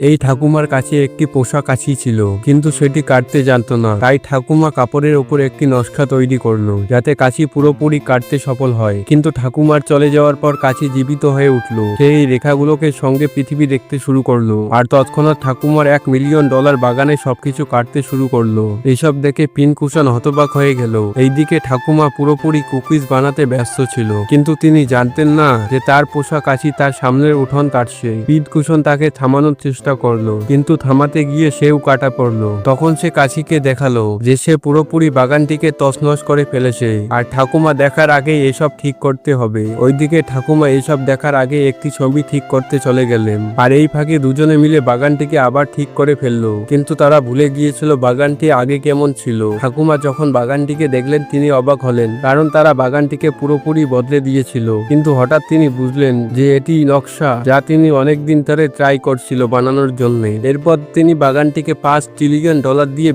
এই ঠাকুমার কাছে একটি পোষা কাছি ছিল, কিন্তু সেটি কাটতে জানতো না। তাই ঠাকুমা কাপড়ের ওপর একটি নকশা তৈরি করল, যাতে কাছি পুরোপুরি কাটতে সফল হয়। কিন্তু ঠাকুমার চলে যাওয়ার পর কাছি জীবিত হয়ে উঠল। সেই রেখাগুলোকে সঙ্গে পৃথিবী দেখতে শুরু করল, আর তৎক্ষণাৎ ঠাকুমার এক মিলিয়ন ডলার বাগানে সবকিছু কাটতে শুরু করল। এইসব দেখে পিনকুশন হতবাক হয়ে গেল। এইদিকে ঠাকুমা পুরোপুরি কুকিজ বানাতে ব্যস্ত ছিল, কিন্তু তিনি জানতেন না যে তার পোষা কাছি তার সামনের উঠোন কাটছে পিনকুশন তাকে থামানোর চেষ্টা করল, কিন্তু থামাতে গিয়ে সেও কাটা পড়ল। তখন সে কাছিকে দেখাল যে সে পুরোপুরি বাগানটিকে তছনছ করে ফেলেছে। আর ঠাকুমা দেখার আগে এসব ঠিক করতে হবে। ওইদিকে ঠাকুমা এসব দেখার আগে একটি ছবি ঠিক করতে চলে গেলেন। আর এই ফাঁকে দুজনে মিলে বাগানটিকে আবার ঠিক করে ফেলল। কিন্তু তারা ভুলে গিয়েছিল বাগানটি আগে কেমন ছিল। ঠাকুমা যখন বাগানটিকে দেখলেন, তিনি অবাক হলেন, কারণ তারা বাগানটিকে পুরোপুরি বদলে দিয়েছিল। কিন্তু হঠাৎ তিনি বুঝলেন যে এটি নকশা যা তিনি অনেকদিন ধরে ট্রাই করছিল বানানোর জন্য এরপর তিনি বাগানটিকে পাঁচ ট্রিলিয়ন ডলার দিয়ে